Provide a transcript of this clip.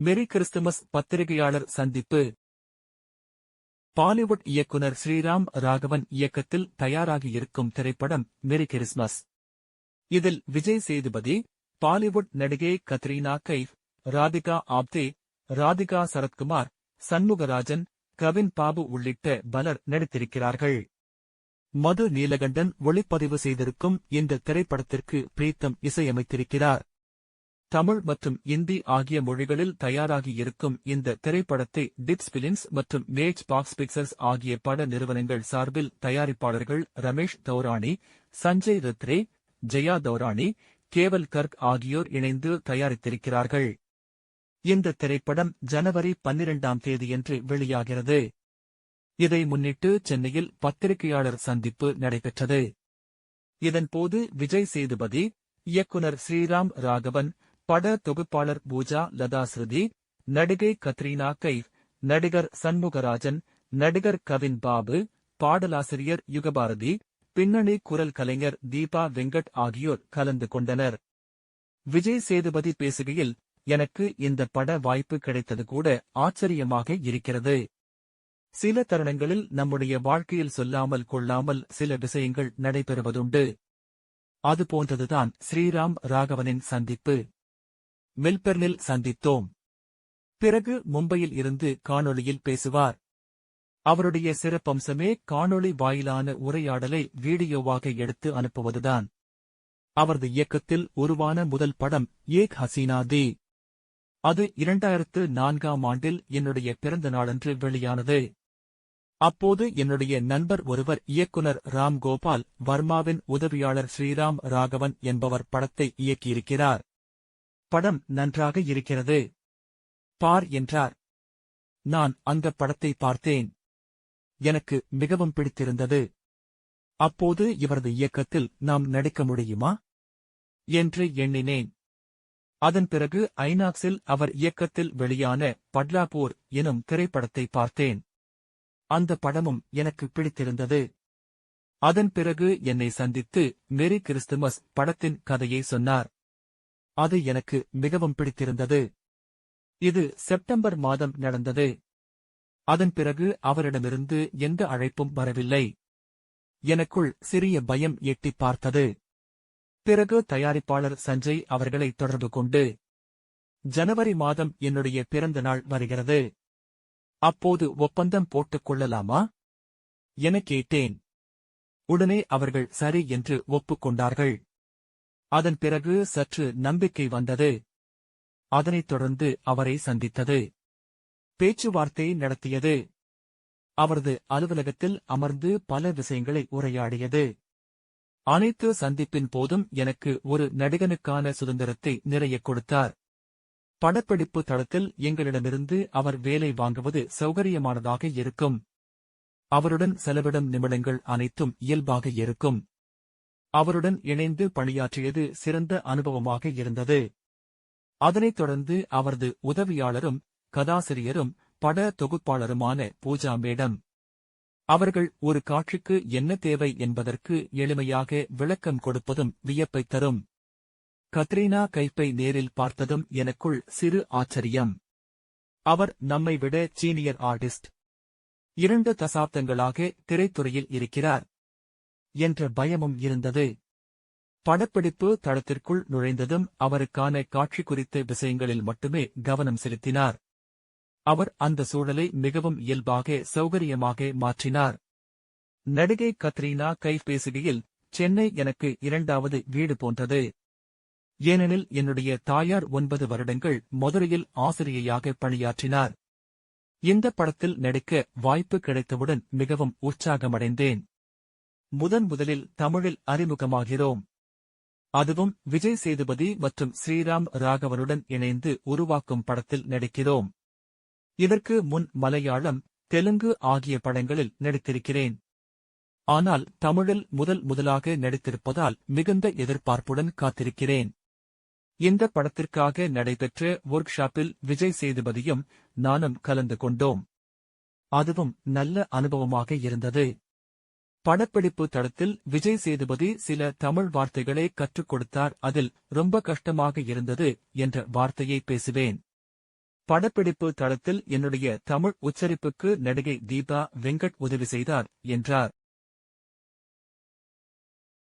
மெரி கிறிஸ்துமஸ் பத்திரிகையாளர் சந்திப்பு. பாலிவுட் இயக்குனர் ஸ்ரீராம் ராகவன் இயக்கத்தில் தயாராகியிருக்கும் திரைப்படம் மெரி கிறிஸ்மஸ் இதில் விஜய் சேதுபதி பாலிவுட் நடிகை கத்ரீனா கைஃப் ராதிகா ஆப்தே ராதிகா சரத்குமார் சண்முகராஜன் கவின் பாபு உள்ளிட்ட பலர் நடித்திருக்கிறார்கள். மது நீலகண்டன் ஒளிப்பதிவு செய்திருக்கும் இந்த திரைப்படத்திற்கு பிரீத்தம் இசையமைத்திருக்கிறார். தமிழ் மற்றும் இந்தி ஆகிய மொழிகளில் தயாராகி இருக்கும் இந்த திரைப்படத்தை டிப்ஸ் பிலிம்ஸ் மற்றும் மேஜ் பாக்ஸ் பிக்சர்ஸ் ஆகிய பட நிறுவனங்கள் சார்பில் தயாரிப்பாளர்கள் ரமேஷ் தௌரானி சஞ்சய் ரத்ரே ஜெயா தௌரானி கேவல் கர்க் ஆகியோர் இணைந்து தயாரித்திருக்கிறார்கள். இந்த திரைப்படம் ஜனவரி பன்னிரண்டாம் தேதியன்று வெளியாகிறது. இதை முன்னிட்டு சென்னையில் பத்திரிகையாளர் சந்திப்பு நடைபெற்றது. இதன்போது விஜய் சேதுபதி இயக்குனர் ஸ்ரீராம் ராகவன் பட தொகுப்பாளர் பூஜா லதா ஸ்ருதி நடிகை கத்ரீனா கைஃப் நடிகர் சண்முகராஜன் நடிகர் கவின் பாபு பாடலாசிரியர் யுகபாரதி பின்னணி குரல் கலைஞர் தீபா வெங்கட் ஆகியோர் கலந்து கொண்டனர். விஜய் சேதுபதி பேசுகையில் எனக்கு இந்த பட வாய்ப்பு கிடைத்தது கூட ஆச்சரியமாக இருக்கிறது. சில தருணங்களில் நம்முடைய வாழ்க்கையில் சொல்லாமல் கொள்ளாமல் சில விஷயங்கள் நடைபெறுவதுண்டு. அதுபோன்றதுதான் ஸ்ரீராம் ராகவனின் சந்திப்பு. மில்பெர்னில் சந்தித்தோம். பிறகு மும்பையில் இருந்து காணொளியில் பேசுவார். அவருடைய சிறப்பம்சமே காணொளி வாயிலான உரையாடலை வீடியோவாக எடுத்து அனுப்புவதுதான். அவரது இயக்கத்தில் உருவான முதல் படம் ஏக் ஹசீனா தி. அது இரண்டாயிரத்து நான்காம் ஆண்டில் என்னுடைய பிறந்த நாளன்று வெளியானது. அப்போது என்னுடைய நண்பர் ஒருவர் இயக்குனர் ராம் கோபால் வர்மாவின் உதவியாளர் ஸ்ரீராம் ராகவன் என்பவர் படத்தை இயக்கியிருக்கிறார். படம் நன்றாக இருக்கிறது. பார் என்றார். நான் அந்த படத்தை பார்த்தேன். எனக்கு மிகவும் பிடித்திருந்தது. அப்போது இவரது இயக்கத்தில் நாம் நடிக்க முடியுமா? என்று எண்ணினேன். அதன் பிறகு ஐநாக்ஸில் அவர் இயக்கத்தில் வெளியான பட்லாபூர் எனும் திரைப்படத்தை பார்த்தேன். அந்த படமும் எனக்கு பிடித்திருந்தது. அதன் பிறகு என்னை சந்தித்து மெரி கிறிஸ்துமஸ் படத்தின் கதையை சொன்னார். அது எனக்கு மிகவும் பிடித்திருந்தது. இது செப்டம்பர் மாதம் நடந்தது. அதன் பிறகு அவரிடமிருந்து எந்த அழைப்பும் வரவில்லை. எனக்குள் சிறிய பயம் எட்டிப் பார்த்தது. பிறகு தயாரிப்பாளர் சஞ்சய் அவர்களை தொடர்பு கொண்டு ஜனவரி மாதம் என்னுடைய பிறந்த நாள் வருகிறது. அப்போது ஒப்பந்தம் போட்டுக் கொள்ளலாமா? என கேட்டேன். உடனே அவர்கள் சரி என்று ஒப்புக்கொண்டார்கள் அதன் பிறகு சற்று நம்பிக்கை வந்தது. அதனைத் தொடர்ந்து அவரை சந்தித்தது. பேச்சுவார்த்தை நடத்தியது. அவரது அலுவலகத்தில் அமர்ந்து பல விஷயங்களை உரையாடியது. அனைத்து சந்திப்பின் போதும் எனக்கு ஒரு நடிகனுக்கான சுதந்திரத்தை நிறைய கொடுத்தார். படப்பிடிப்பு தளத்தில் எங்களிடமிருந்து அவர் வேலை வாங்குவது சௌகரியமானதாக இருக்கும். அவருடன் செலவிடும் நிமிடங்கள் அனைத்தும் இயல்பாக இருக்கும். அவருடன் இணைந்து பணியாற்றியது சிறந்த அனுபவமாக இருந்தது. அதனைத் தொடர்ந்து அவரது உதவியாளரும் கதாசிரியரும் பட தொகுப்பாளருமான பூஜா மேடம். அவர்கள் ஒரு காட்சிக்கு என்ன தேவை என்பதற்கு எளிமையாக விளக்கம் கொடுப்பதும் வியப்பைத் தரும். கத்ரீனா கைப்பை நேரில் பார்த்ததும் எனக்குள் சிறு ஆச்சரியம். அவர் நம்மை விட சீனியர் ஆர்டிஸ்ட். இரண்டு தசாப்தங்களாக திரைத்துறையில் இருக்கிறார். என்ற பயமும் இருந்தது. படப்பிடிப்பு தளத்திற்குள் நுழைந்ததும் அவருக்கான காட்சி குறித்த விஷயங்களில் மட்டுமே கவனம் செலுத்தினார். அவர் அந்த சூழலை மிகவும் இயல்பாக சௌகரியமாக மாற்றினார். நடிகை கத்ரீனா கை பேசுகையில் சென்னை எனக்கு இரண்டாவது வீடு போன்றது. ஏனெனில் என்னுடைய தாயார் ஒன்பது வருடங்கள் மதுரையில் ஆசிரியையாக பணியாற்றினார். இந்த படத்தில் நடிக்க வாய்ப்பு கிடைத்தவுடன் மிகவும் உற்சாகமடைந்தேன். முதன் முதலில் தமிழில் அறிமுகமாகிறோம். அதுவும் விஜய் சேதுபதி மற்றும் ஸ்ரீராம் ராகவனுடன் இணைந்து உருவாக்கும் படத்தில் நடிக்கிறோம். இதற்கு முன் மலையாளம் தெலுங்கு ஆகிய படங்களில் நடித்திருக்கிறேன். ஆனால் தமிழில் முதல் முதலாக நடித்திருப்பதால் மிகுந்த எதிர்பார்ப்புடன் காத்திருக்கிறேன். இந்த படத்திற்காக நடைபெற்ற ஒர்க் ஷாப்பில் விஜய் சேதுபதியும் நானும் கலந்து கொண்டோம். அதுவும் நல்ல அனுபவமாக இருந்தது. படப்பிடிப்பு தளத்தில் விஜய் சேதுபதி சில தமிழ் வார்த்தைகளை கற்றுக் கொடுத்தார். அதில் ரொம்ப கஷ்டமாக இருந்தது என்ற வார்த்தையை பேசுவேன். படப்பிடிப்பு தளத்தில் என்னுடைய தமிழ் உச்சரிப்புக்கு நடிகை தீபா வெங்கட் உதவி செய்தார் என்றார்.